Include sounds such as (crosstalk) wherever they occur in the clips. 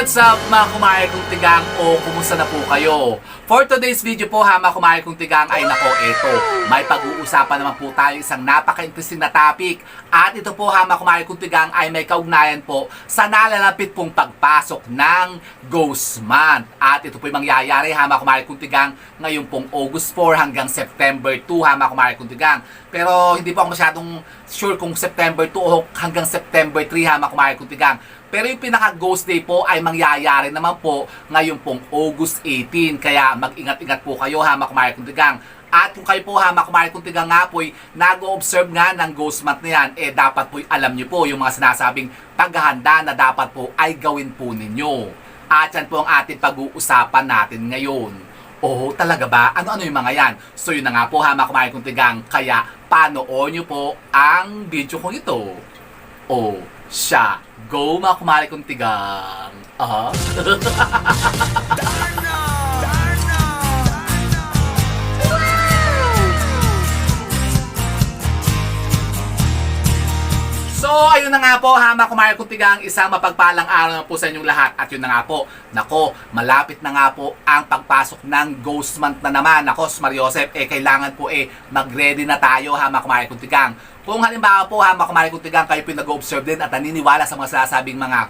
What's up mga kumahay kong tigang o kumusta na po kayo? For today's video po ha mga kumahay kong tigang ay nako eto May pag-uusapan naman po tayo isang napaka-interesting na topic. At ito po ha mga kumahay kong tigang ay may kaugnayan po sa nalalapit pong pagpasok ng Ghost Month At ito po yung mangyayari ha mga kumahay kong tigang ngayon pong August 4 hanggang September 2 ha mga kumahay kong tigang. Pero hindi po ako masyadong sure kung September 2 o hanggang September 3 ha mga kumahay kong tigang pero yung pinaka-ghost day po ay mangyayari naman po ngayon pong August 18. Kaya mag-ingat-ingat po kayo ha, makumari kong tigang. At kung kayo po ha, makumari kong tigang nga po'y nag-observe nga ng ghost month na yan, eh dapat po'y alam nyo po yung mga sinasabing paghahanda na dapat po ay gawin po ninyo. At yan po ang ating pag-uusapan natin ngayon. Oo, talaga ba? Ano-ano yung mga yan? So yun na nga po ha, makumari kong tigang. Kaya panoorin nyo po ang video kong ito. O siya. Go mga kumari kong tigang. Aha. (laughs) So, ayun na nga po, ha, mga kumari kong tigang, isang mapagpalang araw na po sa inyong lahat. At yun na nga po, nako, malapit na nga po ang pagpasok ng Ghost Month na naman. Nako, Smar Joseph, eh, kailangan po eh, mag-ready na tayo, ha, mga kumari kong tigang. Kung halimbawa po, ha, mga kumari kong tigang, kayo po nag-observe din at naniniwala sa mga sinasabing mga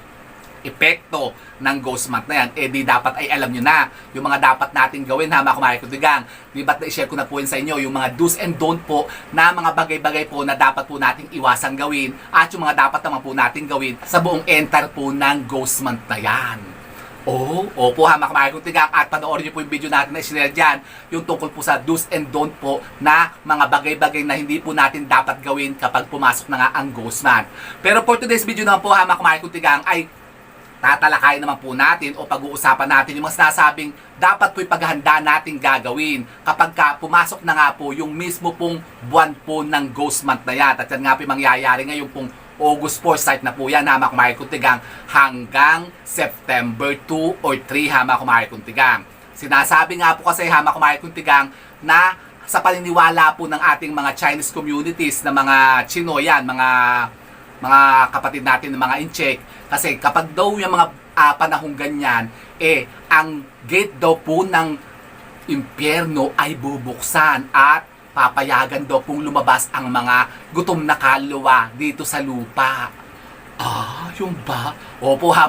epekto ng ghost month na yan, eh dapat ay alam nyo na yung mga dapat natin gawin ha mga kumahay kudigang. Di ba't na-share ko na po yun sa inyo yung mga do's and don't po na mga bagay-bagay po na dapat po nating iwasan gawin at yung mga dapat naman po natin gawin sa buong enter po ng ghost month na yan. Oo, oh, opo ha mga kumahay kudigang at panoorin nyo po yung video natin na isinare dyan yung tungkol po sa do's and don't po na mga bagay-bagay na hindi po natin dapat gawin kapag pumasok na nga ang ghost month. Pero for today's video naman po ha mga kumahay kudigang ay tatalakayin naman po natin o pag-uusapan natin yung mga sinasabing dapat po'y paghahanda natin gagawin kapag ka pumasok na nga po yung mismo pong buwan po ng ghost month na yan. At yan nga po mangyayari ngayon pong August 4 start na po yan ha mga kumahay hanggang September 2 or 3 ha mga kumahay. Sinasabi nga po kasi ha mga kumahay na sa paniniwala po ng ating mga Chinese communities na mga Chino yan, mga mga kapatid natin ng mga incheck kasi kapag daw yung mga ah, panahong ganyan eh ang gate daw po ng impyerno ay bubuksan at papayagan daw pong lumabas ang mga gutom na kaluluwa dito sa lupa. Ah, yung ba? Opo ha.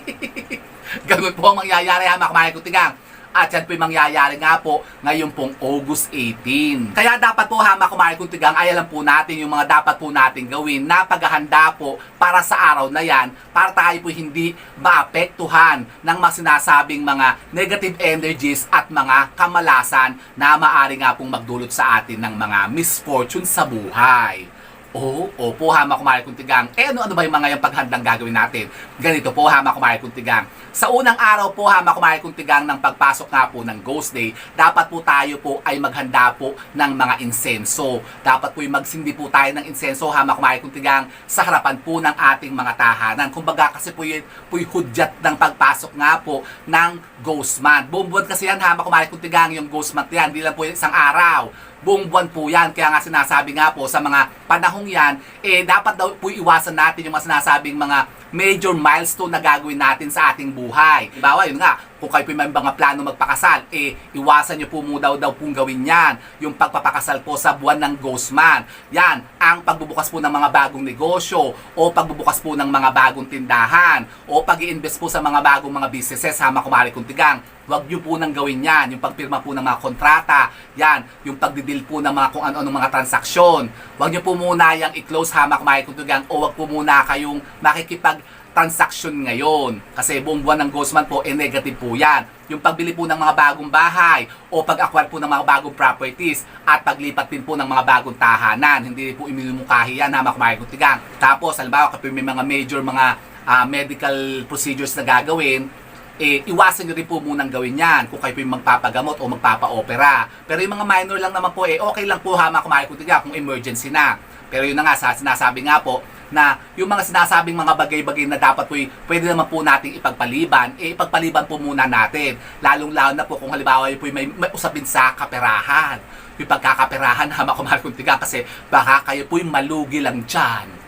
(laughs) Ganun po ang mangyayari ha, mga kumahay kutigang. At yan po yung mangyayari nga po ngayon pong August 18. Kaya dapat po ha, mga kumahay kutigang, ay alam po natin yung mga dapat po natin gawin na paghahanda po para sa araw na yan para tayo po hindi maapektuhan ng mga sinasabing mga negative energies at mga kamalasan na maari nga pong magdulot sa atin ng mga misfortune sa buhay. Oo, oh, opo ha, mga kumahay kong tigang. Eh ano-ano ba yung mga yung paghandang gagawin natin? Ganito po ha, mga kumahay kong tigang. Sa unang araw po ha, mga kumahay kong tigang ng pagpasok nga po ng Ghost Day, dapat po tayo po ay maghanda po ng mga insenso. Dapat po yung magsindi po tayo ng insenso ha, mga kumahay kong tigang sa harapan po ng ating mga tahanan. Kumbaga kasi po yun, po yung hudyat ng pagpasok nga po ng Ghost Month. Buong buwan kasi yan ha, mga kumahay kong tigang, yung Ghost Month yan, hindi lang po isang araw buong buwan po yan. Kaya nga sinasabi nga po sa mga panahong yan, eh dapat daw po iwasan natin yung mga sinasabing mga major milestone na gagawin natin sa ating buhay. Bawa, yun nga, kung kayo po may mga plano magpakasal, eh, iwasan nyo po mo daw daw pong gawin yan. Yung pagpapakasal po sa buwan ng Ghost Man. Yan, ang pagbubukas po ng mga bagong negosyo, o pagbubukas po ng mga bagong tindahan, o pag invest po sa mga bagong mga businesses, hama kumari kong tigang. Huwag nyo po nang gawin yan. Yung pagpirma po ng mga kontrata, yan, yung pagdidil po ng mga kung ano-ano mga transaksyon. Huwag nyo po muna yung i-close hamak kumari kong tigang, o huwag po muna kayong makikipag transaction ngayon. Kasi buong buwan ng Month po, eh negative po yan. Yung pagbili po ng mga bagong bahay o pag-acquire po ng mga bagong properties at paglipat din po ng mga bagong tahanan. Hindi po imilumukahi yan, hama kumain kong tigang. Tapos, halimbawa, kapag may mga major mga ah, medical procedures na gagawin, eh, iwasan nyo rin po munang gawin yan kung kayo po yung magpapagamot o magpapa-opera. Pero yung mga minor lang naman po, eh, okay lang po hama kumain kong tigang kung emergency na. Pero yun na nga, sa sinasabi nga po, na yung mga sinasabing mga bagay-bagay na dapat po pwede naman po nating ipagpaliban, eh ipagpaliban po muna natin. Lalong-lalo na po kung halimbawa po may, may usapin sa kaperahan. Yung pagkakaperahan, (laughs) hama ko mahal kong tiga kasi baka kayo po malugi lang dyan.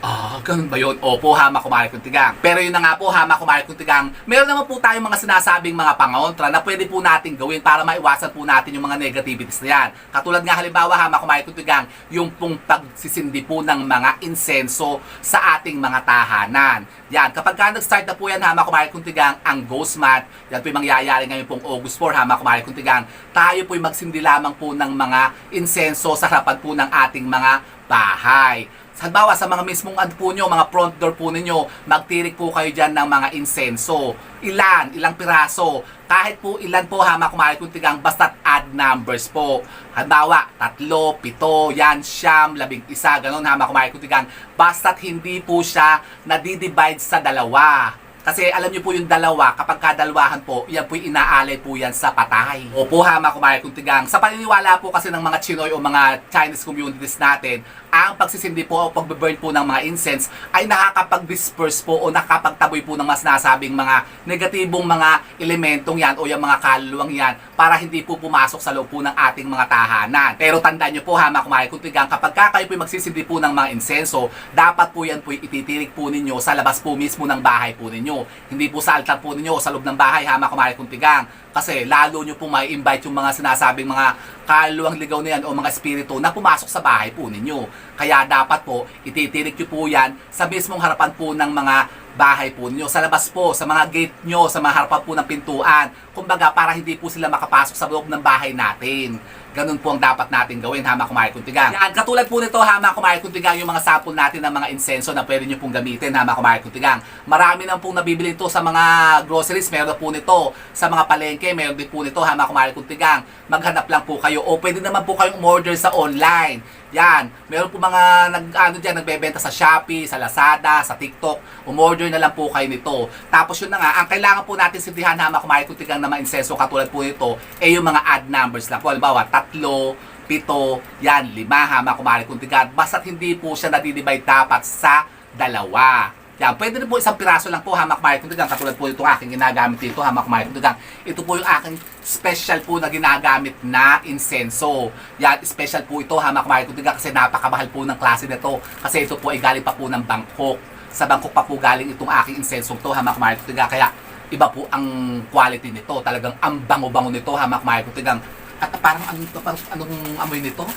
Ah, ganun ba yun? Opo, hama kumari kuntigang. Pero yun na nga po, hama kumari kuntigang, meron naman po tayong mga sinasabing mga pangontra na pwede po natin gawin para maiwasan po natin yung mga negativities na yan. Katulad nga halimbawa, hama kumari kuntigang, yung pong pagsisindi po ng mga insenso sa ating mga tahanan. Yan, kapag ka nag-start na po yan, hama kumari kuntigang, ang ghost mat, yan po yung mangyayari ngayon pong August 4, hama kumari kuntigang, tayo po magsindi lamang po ng mga insenso sa harapan po ng ating mga bahay. Halimbawa, sa mga mismong ano po nyo, mga front door po ninyo, magtirik po kayo dyan ng mga insenso. Ilan? Ilang piraso? Kahit po ilan po hama kumari kung tigang basta't add numbers po. Halimbawa, tatlo, pito, yan, siyam, labing isa, ganun hama kumari kung tigang basta't hindi po siya nadidivide sa dalawa. Kasi alam niyo po yung dalawa, kapag kadalwahan po, yan po inaalay po yan sa patay. Opo ha, mga kumahay kung tigang. Sa paniniwala po kasi ng mga Chinoy o mga Chinese communities natin, ang pagsisindi po o pagbe-burn po ng mga incense ay nakakapag-disperse po o nakakapagtaboy po ng mas nasabing mga negatibong mga elementong yan o yung mga kaluluwang yan para hindi po pumasok sa loob po ng ating mga tahanan. Pero tandaan niyo po ha, mga kumahay kung tigang, kapag ka kayo po magsisindi po ng mga insenso, dapat po yan po ititirik po ninyo sa labas po mismo ng bahay po ninyo. Hindi po sa altar po ninyo sa loob ng bahay ha, mga kumahay kung tigang. Kasi lalo nyo po may invite yung mga sinasabing mga kaluwang ligaw na yan o mga espiritu na pumasok sa bahay po ninyo. Kaya dapat po, ititirik nyo po yan sa mismong harapan po ng mga bahay po ninyo. Sa labas po, sa mga gate nyo, sa mga harapan po ng pintuan. Kumbaga, para hindi po sila makapasok sa loob ng bahay natin. Ganun po ang dapat natin gawin, hama kumahay kuntigang. Yan, katulad po nito, hama kumahay kuntigang, yung mga sample natin ng mga insenso na pwede nyo pong gamitin, hama kumahay kuntigang. Marami nang pong nabibili ito sa mga groceries, meron po nito. Sa mga palengke, meron din po nito, hama kumahay kuntigang. Maghanap lang po kayo o pwede naman po kayong umorder sa online. Yan, meron po mga nag ano diyan nagbebenta sa Shopee, sa Lazada, sa TikTok. Umorder na lang po kayo nito. Tapos yun na nga, ang kailangan po natin sindihan hama kumahay kuntigang na mga insenso katulad po nito eh yung mga add numbers lang po. Halimbawa, tatlo, pito, yan, lima, hama kumari kuntigan. Basta't hindi po siya nadidivide dapat sa dalawa. Yan, pwede rin po isang piraso lang po hamak kumari kuntigan. Katulad po itong aking ginagamit dito, hamak kumari kuntigan. Ito po yung aking special po na ginagamit na insenso. Yan, special po ito hamak kumari kuntigan kasi napakamahal po ng klase nito. Kasi ito po ay galing pa po ng Bangkok. Sa Bangkok pa po galing itong aking insensong to hamak kumari kuntigan. Kaya iba po ang quality nito. Talagang ang bango-bango nito hamak kumari kuntigan. At parang anong, parang anong amoy nito?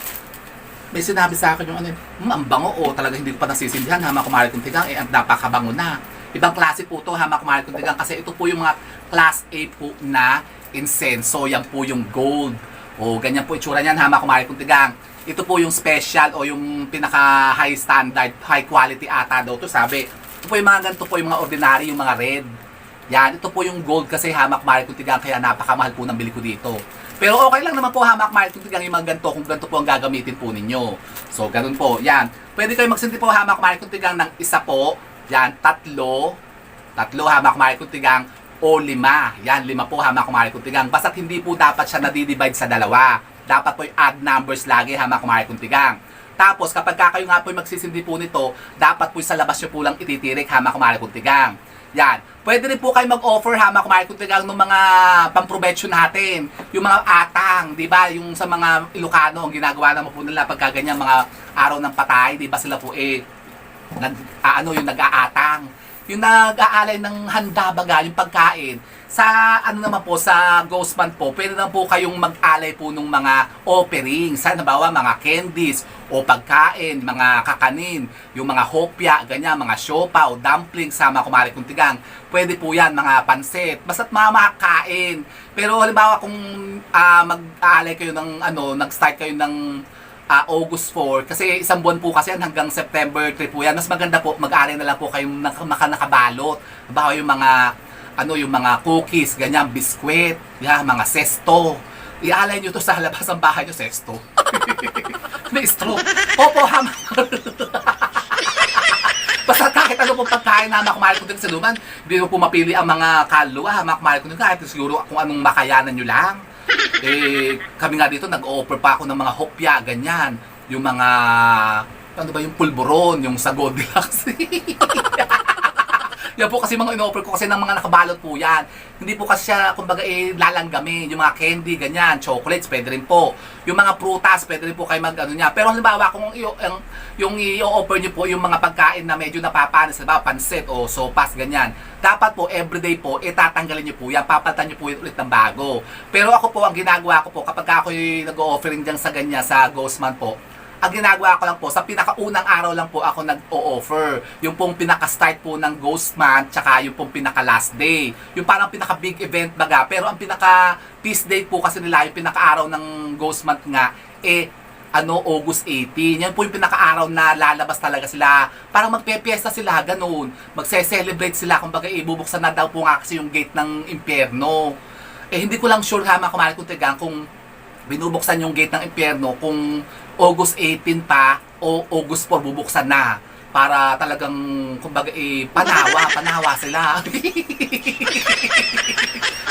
May sinabi sa akin yung ano, hmm, ang bango o talaga hindi ko pa nasisindihan hama kumari kung tigang, eh ang napakabango na. Ibang klase po to hama kumari kung tigang kasi ito po yung mga class A po na insenso, yan po yung gold. O ganyan po itsura niyan hama kumari kung tigang. Ito po yung special o yung pinaka high standard, high quality ata daw to sabi. Ito po yung mga ganito po yung mga ordinary, yung mga red. Yan, ito po yung gold kasi hamak mahal kung tigang kaya napakamahal po ng bili ko dito. Pero okay lang naman po hamak kung tigang yung mga ganito kung ganito po ang gagamitin po ninyo. So, ganun po. Yan. Pwede kayo magsinti po hamak kung tigang ng isa po. Yan, tatlo. Tatlo hamak kung tigang o lima. Yan, lima po hamak kung tigang. Basta't hindi po dapat siya nadidivide sa dalawa. Dapat po yung add numbers lagi hamak kung tigang. Tapos, kapag ka kayo nga po magsisindi po nito, dapat po sa labas nyo po lang ititirik hamak kung tigang. Yan. Pwede rin po kayo mag-offer ha, mga kumain kutigang ng mga pamprobetsyo natin. Yung mga atang, di ba? Yung sa mga Ilocano, ang ginagawa naman po nila pagka ganyan mga araw ng patay, di ba sila po eh, nag, ah, ano, yung nag-aatang. Yung nag-aalay ng handa baga, yung pagkain. Sa ano naman po, sa Ghost Band po, pwede naman po kayong mag-alay po ng mga offerings. Sa nabawa, mga candies o pagkain, mga kakanin, yung mga hopya, ganyan, mga siopa o dumplings sa mga kumari kong tigang. Pwede po yan, mga pansit. Basta't mga makakain. Pero halimbawa kung ah, mag-aalay kayo ng ano, nag-start kayo ng ah, August 4 kasi isang buwan po kasi yan hanggang September 3 po yan. Mas maganda po mag-aalay na lang po kayong naka, maka nakabalot. Halimbawa yung mga ano yung mga cookies, ganyan, biskwit, yan, mga sesto. Ialay nyo to sa labas ng bahay nyo, sesto. (laughs) May straw. Opo, ham. (laughs) Basta kahit ano pong pagkain na makmahal ko din sa luman, hindi mo po mapili ang mga kaluluwa, makmahal ko din kahit siguro kung anong makayanan nyo lang. Eh, kami nga dito, nag-offer pa ako ng mga hopya, ganyan. Yung mga, ano ba yung pulburon, yung sa Goldilocks. (laughs) yan po kasi mga in-offer ko kasi ng mga nakabalot po yan. Hindi po kasi siya, kumbaga, eh, lalanggamin. Yung mga candy, ganyan, chocolates, pwede rin po. Yung mga prutas, pwede rin po kayo mag, ano niya. Pero halimbawa, kung yung, yung, yung i-offer niyo po yung mga pagkain na medyo napapanis, halimbawa, pansit o sopas, ganyan. Dapat po, everyday po, itatanggalin niyo po yan. Papalitan niyo po ulit ng bago. Pero ako po, ang ginagawa ko po, kapag ako yung nag-offering dyan sa ganyan, sa Ghostman po, ang ginagawa ko lang po, sa pinakaunang araw lang po ako nag-o-offer. Yung pong pinaka-start po ng Ghost Month, tsaka yung pong pinaka-last day. Yung parang pinaka-big event baga. Pero ang pinaka-peace day po kasi nila, yung pinaka-araw ng Ghost Month nga, eh, ano, August 18. Yan po yung pinaka-araw na lalabas talaga sila. Parang magpe-fiesta sila, ganun. Magse-celebrate sila, kumbaga ibubuksan na daw po nga kasi yung gate ng impyerno. Eh, hindi ko lang sure ha, mga kumari kung tigang, kung binubuksan yung gate ng impyerno kung August 18 pa o August 4 bubuksan na para talagang kumbaga eh, panawa, (laughs) panawa sila.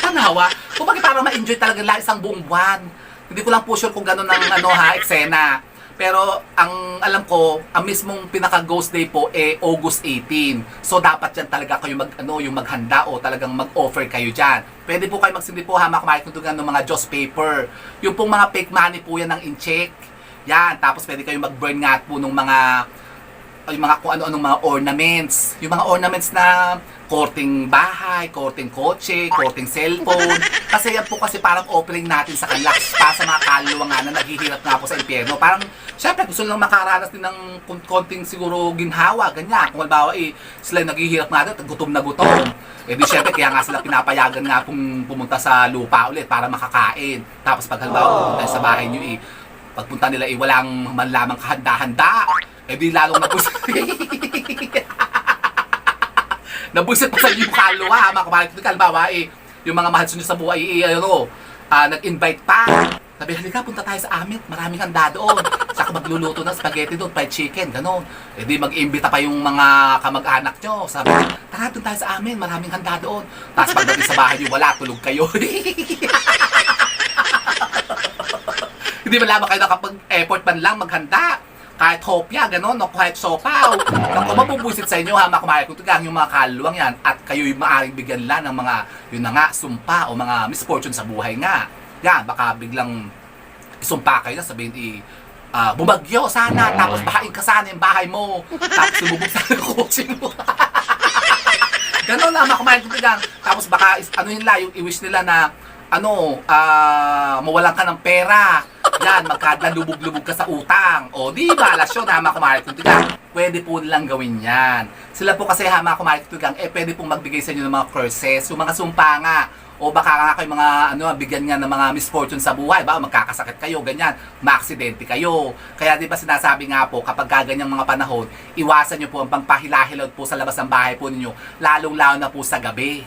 panawa. Kumbaga para ma-enjoy talaga lang isang buong buwan. Hindi ko lang po sure kung gano'n ang ano ha, eksena. Pero ang alam ko, ang mismong pinaka ghost day po eh August 18. So dapat yan talaga kayo mag ano, yung maghanda o talagang mag-offer kayo diyan. Pwede po kayo magsindi po ha, makumain kung ng mga Joss paper. Yung pong mga fake money po yan ng in-check. Yan, tapos pwede kayo mag-burn nga po ng mga yung mga kung ano-anong mga ornaments. Yung mga ornaments na korting bahay, korting kotse, korting cellphone. Kasi yan po kasi parang offering natin sa kanila para sa mga kaluluwa nga na naghihirap nga po sa impyerno. Parang, syempre, gusto lang makaranas din ng konting siguro ginhawa, ganyan. Kung halimbawa, eh, sila naghihirap nga doon, gutom na gutom. Eh di syempre, kaya nga sila pinapayagan nga pong pumunta sa lupa ulit para makakain. Tapos pag halimbawa, pumunta sa bahay nyo, eh, pagpunta nila, eh, walang man lamang kahanda-handa. Eh di lalong nabusit. (laughs) nabusit pa sa inyo kaluluwa, ha, mga kapatid. Kung Halimbawa, eh, yung mga mahal sa buhay, eh, ano, ah, nag-invite pa. Sabi, halika, punta tayo sa amin. Maraming handa doon. Saka magluluto ng spaghetti doon, fried chicken, gano'n. Eh di mag-imbita pa yung mga kamag-anak nyo. Sabi, tara, doon tayo sa amin. Maraming handa doon. Tapos pagdating sa bahay nyo, wala, tulog kayo. (laughs) Hindi man lamang kayo nakapag-effort man lang maghanda. Kahit hopya, gano'n, no? kahit sopaw. Naku, mapubusit sa inyo ha, mga kumahay kung tigang yung mga kaluluwang yan at kayo'y maaaring bigyan lang ng mga, yun na nga, sumpa o mga misfortune sa buhay nga. Yan, baka biglang isumpa kayo na sabihin, i, ah, bumagyo sana, tapos bahain ka sana yung bahay mo, tapos lumubog sana (laughs) yung kotse mo. (laughs) Ganon lang, mga kumain kung tigang. Tapos baka, is- ano yun lang, yung i-wish nila na, ano, ah, mawalan ka ng pera. Yan, magkadalubog-lubog ka sa utang. O, di ba, lasyon, ha, mga kumain kung tigang. Pwede po nilang gawin yan. Sila po kasi, ha, mga kumain kung tigang, eh, pwede pong magbigay sa inyo ng mga curses, yung mga sumpa nga. O baka nga kayo mga ano bigyan nga ng mga misfortune sa buhay, ba magkakasakit kayo, ganyan, maaksidente kayo. Kaya 'di ba sinasabi nga po kapag ganyang mga panahon, iwasan niyo po ang pangpahilahilod po sa labas ng bahay po ninyo, lalong-lalo na po sa gabi.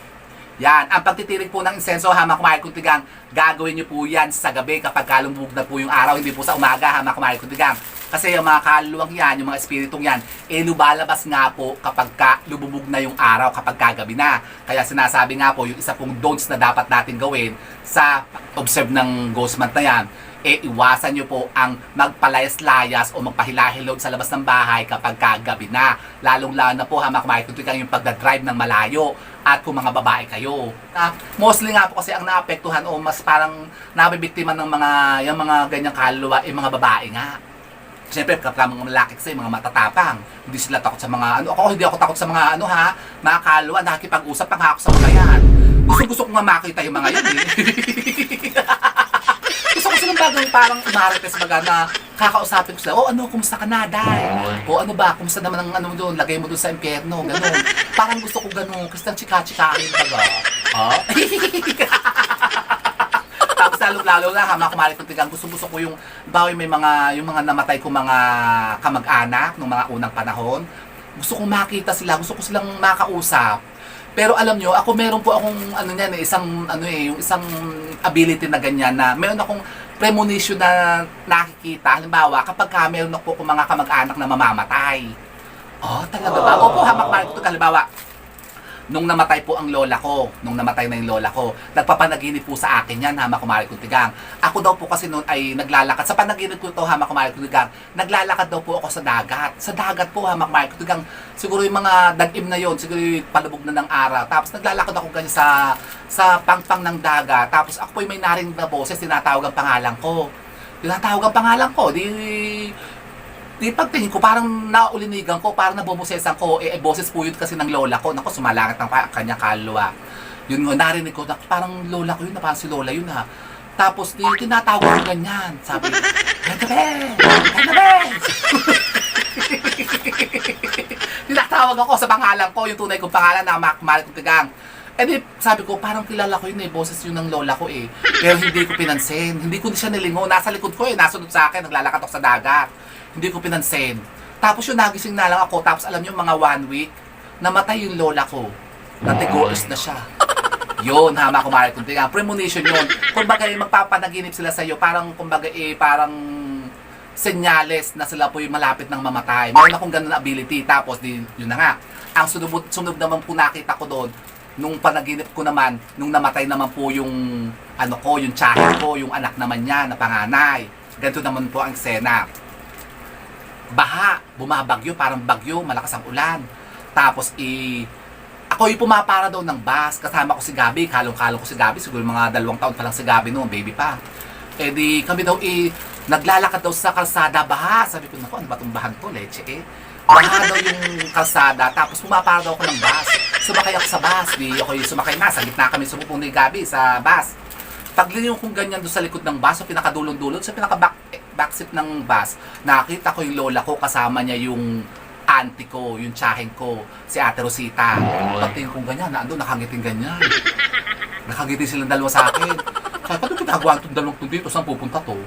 Yan, ang pagtitirik po ng insenso hama kumain kuntigang, gagawin niyo po yan sa gabi kapag kalumubog na po yung araw, hindi po sa umaga hama kumain kuntigang. Kasi yung mga kaluluwang yan, yung mga espiritong yan, eh lubalabas nga po kapag ka lumubog na yung araw, kapag kagabi na. Kaya sinasabi nga po, yung isa pong don'ts na dapat natin gawin sa observe ng ghost month na yan, eh iwasan nyo po ang magpalayas-layas o magpahilahilod sa labas ng bahay kapag kagabi na. Lalong-lalo na po ha, mga kumain kuntigang yung pagdadrive ng malayo at kung mga babae kayo. Ah, mostly nga po kasi ang naapektuhan o mas parang nabibiktima ng mga yung mga ganyang kaluluwa, eh mga babae nga. Siyempre, kapag mga lalaki kasi, mga matatapang. Hindi sila takot sa mga ano. Ako, hindi ako takot sa mga ano ha. Mga kaluluwa, nakikipag-usap lang ako sa mga yan. Gusto, gusto ko nga makita yung mga yan eh. (laughs) gusto ko silang bagong parang umarites baga na kakausapin ko sila, oh ano, kumusta ka na, Day? O ano ba, kumusta naman ang ano doon, lagay mo doon sa impyerno, ganun. Parang gusto ko ganun, kasi nang chika-chikahin baga. (laughs) Ha? Tapos lalo-lalo na, hama kumalit ng tigang, gusto-gusto ko yung, bawi may mga, yung mga namatay ko mga kamag-anak nung mga unang panahon. Gusto kong makita sila, gusto ko silang makausap. Pero alam nyo, ako meron po akong ano niyan, eh, isang ano eh, yung isang ability na ganyan na meron akong premonition na nakikita. Halimbawa, kapag ka meron ako kung mga kamag-anak na mamamatay. Oh, talaga ba? Opo, hamak ko halimbawa, nung namatay po ang lola ko, nung namatay na yung lola ko, nagpapanaginip po sa akin yan, hama kumari kuntigang. Ako daw po kasi noon ay naglalakad, sa panaginip ko to, hama kumari kuntigang, naglalakad daw po ako sa dagat. Sa dagat po, hama kumari kuntigang, siguro yung mga dagim na yon siguro yung palubog na ng araw. Tapos naglalakad ako ganyan sa, sa pangpang ng dagat. Tapos ako po may narinig na boses, tinatawag ang pangalan ko. Tinatawag ang pangalan ko, di di pagtingin ko, parang naulinigan ko, parang nabubusesan ko, eh, eh, boses po yun kasi ng lola ko. Naku, sumalangit ang pa- kanyang kaluluwa. Yun nga, narinig ko, na, parang lola ko yun, na parang si lola yun ha. Tapos, di, tinatawag ko ganyan. Sabi, Bebe! Bebe! (laughs) tinatawag ako sa pangalan ko, yung tunay kong pangalan na Mac Marit Tigang. Eh sabi ko, parang kilala ko yun eh, boses yun ng lola ko eh. Pero hindi ko pinansin. Hindi ko siya nilingon. Nasa likod ko eh, nasunod sa akin, naglalakad ako sa dagat. Hindi ko pinansin. Tapos yung nagising na lang ako, tapos alam niyo mga one week, namatay yung lola ko. Natigoes na siya. Yun, hama ko Marit Tigang. Premonition yun. Kumbaga, eh, magpapanaginip sila sa iyo, parang, kumbaga, eh, parang senyales na sila po yung malapit ng mamatay. Meron akong ganun na ability. Tapos, di, yun na nga. Ang sunod, sunod naman po nakita ko doon, nung panaginip ko naman, nung namatay naman po yung, ano ko, yung tsahin ko, yung anak naman niya na panganay. Ganito naman po ang eksena. Baha, bumabagyo, parang bagyo, malakas ang ulan. Tapos, i, ako yung pumapara daw ng bus, kasama ko si Gabi, kalong-kalong ko si Gabi, siguro mga dalawang taon pa lang si Gabi noon, baby pa. Eh di, kami daw i, naglalakad daw sa kalsada, baha. Sabi ko, naku, ano ba itong bahan to, leche eh. Baha daw yung kalsada, tapos pumapara daw ako ng bus. Sumakay ako sa bus, di ako yung sumakay na, sa gitna kami sumupong ni Gabi sa bus. Paglingon kong ganyan doon sa likod ng bus, sa pinakadulong-dulong, sa pinaka back, backseat ng bus, nakita ko yung lola ko, kasama niya yung auntie ko, yung tsahin ko, si Ate Rosita. Pagtingin kong ganyan, naandun, nakangiting ganyan. Nakangiti silang dalawa sa akin. Sabi, paano pinagawa itong dalawang to dito? Saan pupunta to? (laughs)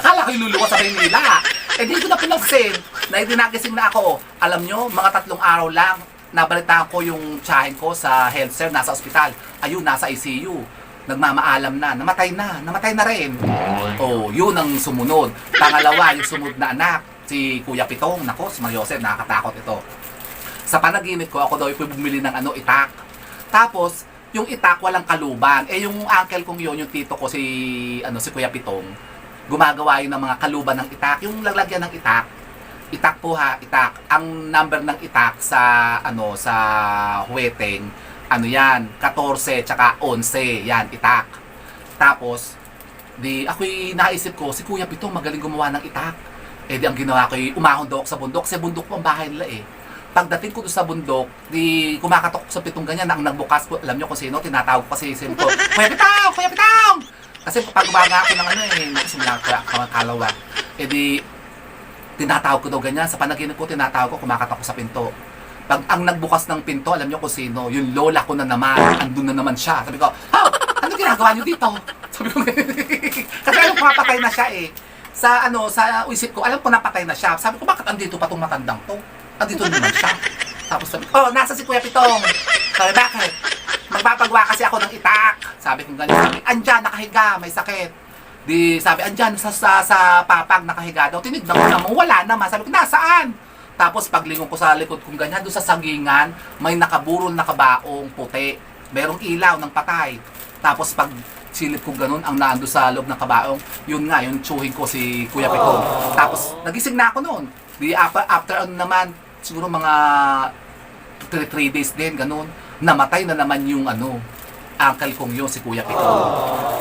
Akala ko iluluwa sa Maynila. Eh di ko na pinagsin na itinagising na ako. Alam nyo, mga tatlong araw lang, nabalitaan ko yung tsahin ko sa health center, nasa ospital. Ayun, nasa ICU. Nagmamaalam na, namatay na, namatay na rin. Oh, yun ang sumunod. Pangalawa, yung sumunod na anak, si Kuya Pitong. Nako, si Mang Joseph, nakakatakot ito. Sa panaginip ko, ako daw ay bumili ng ano, itak. Tapos, yung itak walang kaluban. Eh yung uncle kong yun, yung tito ko si ano si Kuya Pitong, gumagawa yun ng mga kaluban ng itak. Yung lalagyan ng itak, itak po ha, itak. Ang number ng itak sa ano sa huweteng, ano yan, 14 tsaka 11, yan, itak. Tapos, di ako'y naisip ko, si Kuya Pitong magaling gumawa ng itak. Eh di ang ginawa ko, umahon daw ako sa bundok. Kasi bundok po ang bahay nila eh pagdating ko doon sa bundok, di kumakatok sa pitong ganyan, ang nagbukas ko, alam nyo kung sino, tinatawag ko kasi sim ko, Kuya Pitong! Kuya Pitong! Kasi pag umaga ako ng ano eh, nakasimula ko ang kalawa. Eh di, tinatawag ko daw ganyan, sa panaginip ko, tinatawag ko, kumakatok ko sa pinto. Pag ang nagbukas ng pinto, alam nyo kung sino, yung lola ko na naman, andun na naman siya. Sabi ko, How? Ano ginagawa nyo dito? (laughs) Sabi ko, (laughs) kasi alam ko mapatay na siya eh. Sa ano, sa isip ko, alam ko napatay na siya. Sabi ko, bakit andito pa tong matandang to? andito naman siya. Tapos sabi ko, oh, nasa si Kuya Pitong. Sabi, bakit? Magpapagawa kasi ako ng itak. Sabi ko ganyan, sabi, andyan, nakahiga, may sakit. Di, sabi, andyan, sa, sa, sa papag, nakahiga daw. Tinignan ko naman, wala naman. Sabi ko, nasaan? Tapos paglingon ko sa likod kong ganyan, doon sa sagingan, may nakaburol na kabaong puti. Merong ilaw ng patay. Tapos pag silip ko ganun, ang naando sa loob ng kabaong, yun nga, yung tsuhin ko si Kuya Pitong. Tapos, nagising na ako noon. Di, after, after ano naman, siguro mga 3 days din, ganun, namatay na naman yung ano, uncle kong yun, si Kuya Pito.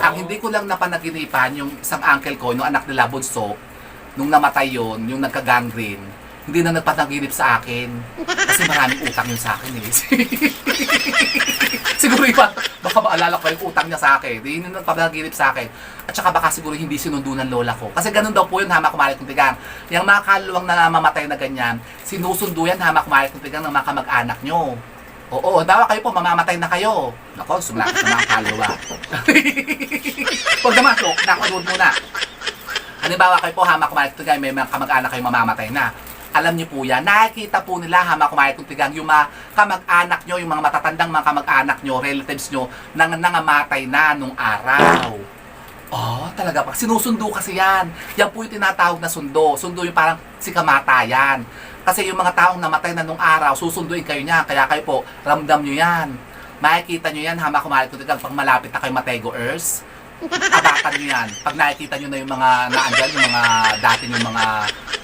Ang hindi ko lang napanaginipan, yung isang uncle ko, yung anak nila Bunso, nung namatay yon yung nagka-gangrene, hindi na nagpanaginip sa akin. Kasi maraming utang yun sa akin eh. (laughs) siguro iba, baka maalala ko yung utang niya sa akin. Hindi na nagpanaginip sa akin. At saka baka siguro hindi sinundo ng lola ko. Kasi ganun daw po yun, hamak kumalit ng tigang. Yung mga kaluwang na mamatay na ganyan, sinusundo yan, hamak kumalit ng tigang ng mga kamag-anak nyo. Oo, dawa kayo po, mamamatay na kayo. Nako, sumlakit na mga kaluluwa. (laughs) Huwag naman, so, nakunod muna. Halimbawa kayo po, hamak kumalit ng tigang, may mga kamag-anak kayo mamamatay na. Alam niyo po yan, nakikita po nila hamak kumalit ng tigang, yung mga kamag-anak nyo, yung mga matatandang mga kamag-anak nyo, relatives nyo, nang nangamatay na nung araw. Oh, talaga pa. Sinusundo kasi yan. Yan po yung tinatawag na sundo. Sundo yung parang si kamatayan. Kasi yung mga taong namatay na nung araw, susunduin kayo niya. Kaya kayo po, ramdam nyo yan. Makikita nyo yan, hama kumalit ko pag malapit na kayo Matego Earth. Abakan nyo yan. Pag nakikita nyo na yung mga naandyan, yung mga dati yung mga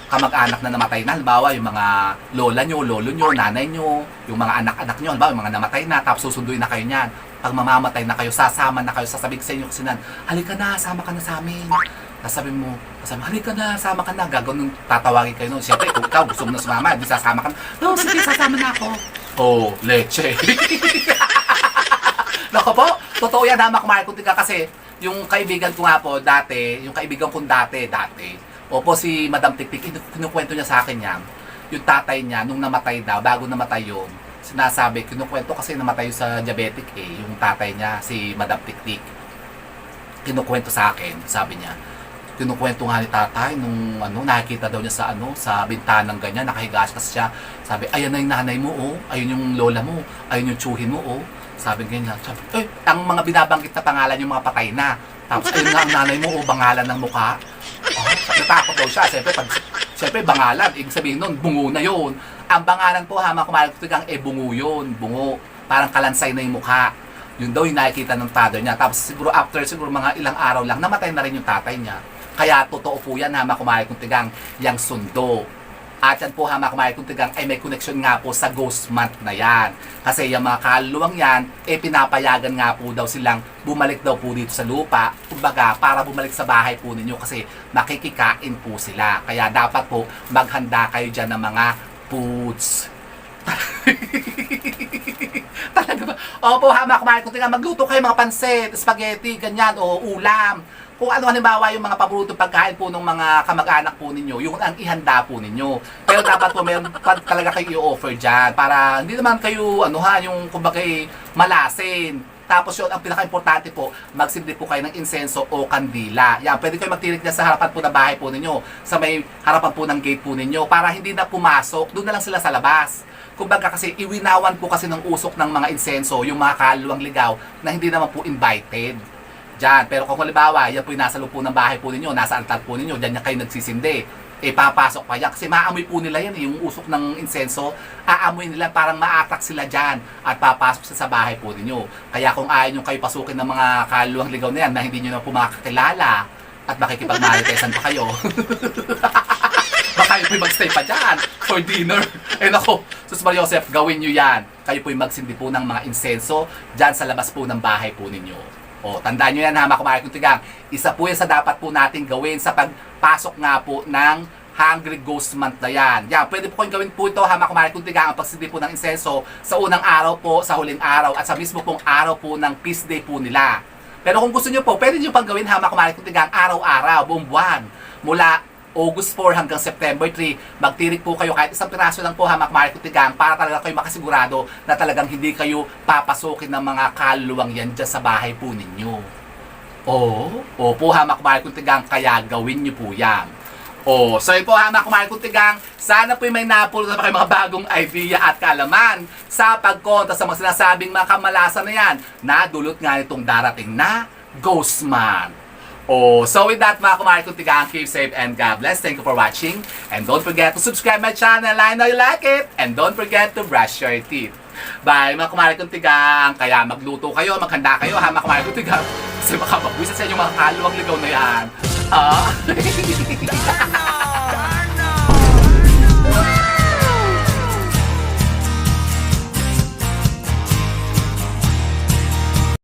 kamag-anak na namatay na, halimbawa yung mga lola nyo, lolo nyo, nanay nyo, yung mga anak-anak nyo, halimbawa yung mga namatay na, tapos susunduin na kayo niyan. Pag mamamatay na kayo, sasama na kayo, sasabihin sa inyo kasi nan, halika na, sama ka na sa amin. Sasabihin mo, sasabihin, halika na, sama ka na, gagawin, tatawagin kayo nun. Siyempre, kung ikaw gusto mo na sumama, di sasama ka na, no, sige, sasama na ako. Oh, leche. (laughs) Nako po, totoo yan ha, Marco Tiga kasi yung kaibigan ko nga po dati, yung kaibigan kong dati, dati, opo si Madam Tiktik, kinu- kinukwento niya sa akin yan, yung tatay niya, nung namatay daw, bago namatay yun, sinasabi, kinukwento kasi namatay sa diabetic eh, yung tatay niya, si Madam Tiktik. Kinukwento sa akin, sabi niya, kinukwento nga ni tatay nung ano, nakikita daw niya sa ano, sa bintanang ganyan, nakahiga kasi siya. Sabi, ayan na yung nanay mo, oh. Ayun yung lola mo. Ayun yung tsuhin mo, oh. Sabi ganyan. Sabi, eh, ang mga binabanggit na pangalan yung mga patay na. Tapos, ayun nga ang nanay mo, oh, bangalan ng mukha. Oh, natakot daw siya. Siyempre, pag, siyempre, bangalan. Ibig sabihin nun, bungo na yun. Ang bangalan po, hama kumalagtugang, eh, bungo yun. Bungo. Parang kalansay na yung mukha. Yun daw yung nakikita ng father niya. Tapos siguro after siguro mga ilang araw lang, namatay na rin yung tatay niya. Kaya totoo po yan, hama kumahay kung tigang, yang sundo. At yan po, hama kumahay kung tigang, ay may connection nga po sa ghost month na yan. Kasi yung mga kaluluwang yan, eh pinapayagan nga po daw silang bumalik daw po dito sa lupa. Kumbaga, para bumalik sa bahay po ninyo kasi makikikain po sila. Kaya dapat po maghanda kayo dyan ng mga foods. (laughs) Talaga ba? Opo, hama kumain ko. Tingnan, magluto kayo mga pansit, spaghetti, ganyan, o ulam. Kung ano halimbawa yung mga paborito pagkain po ng mga kamag-anak po ninyo, yung ang ihanda po ninyo. Pero dapat po meron pa talaga kayo i-offer dyan para hindi naman kayo, ano ha, yung kumbaga eh, malasin. Tapos yun, ang pinaka-importante po, magsindi po kayo ng insenso o kandila. Yan, pwede kayo magtirik dyan sa harapan po ng bahay po ninyo, sa may harapan po ng gate po ninyo, para hindi na pumasok, doon na lang sila sa labas. Kumbaga kasi iwinawan po kasi ng usok ng mga insenso, yung mga kaluwang ligaw na hindi naman po invited. Diyan. Pero kung halimbawa, yan po yung nasa loob po ng bahay po ninyo, nasa altar po ninyo, diyan niya kayo nagsisindi. Eh, papasok pa yan. Kasi maamoy po nila yan, eh, yung usok ng insenso, aamoy nila, parang ma-attract sila dyan at papasok sa bahay po ninyo. Kaya kung ayaw nyo kayo pasukin ng mga kaluwang ligaw na yan na hindi nyo na po makakilala at makikipag-maritesan pa kayo, (laughs) baka kayo po'y magstay pa dyan for dinner. (laughs) Eh nako, Sus Maria Joseph, gawin nyo yan. Kayo po'y magsindi po ng mga insenso dyan sa labas po ng bahay po ninyo. O, tandaan nyo yan ha, mga kong tigang. Isa po yan sa dapat po natin gawin sa pagpasok nga po ng Hungry Ghost Month na yan. Yan, pwede po kayong gawin po ito ha, mga kong tigang, ang pagsindi po ng insenso sa unang araw po, sa huling araw, at sa mismo pong araw po ng peace day po nila. Pero kung gusto nyo po, pwede nyo pang gawin ha, mga kong tigang, araw-araw, buong buwan. Mula August 4 hanggang September 3, magtirik po kayo kahit isang piraso lang po hamak Marco Tigang para talaga kayo makasigurado na talagang hindi kayo papasukin ng mga kaluluwang yan dyan sa bahay po ninyo. Oo, opo hamak Marco Tigang, kaya gawin nyo po yan. Oh, so yun po hamak Marco Tigang, sana po may napulot na kayo mga bagong idea at kaalaman sa pagkonta sa mga sinasabing mga kamalasan na yan na dulot nga nitong darating na Ghost Man. Oh, so with that mga kumari kong tigaan, keep safe and God bless. Thank you for watching. And don't forget to subscribe my channel. I know you like it. And don't forget to brush your teeth. Bye mga kumari kong tigang. Kaya magluto kayo, maghanda kayo ha mga kumari kong tigang. Kasi baka magwisa sa inyo mga kaluwag ligaw na yan. Ah. (laughs)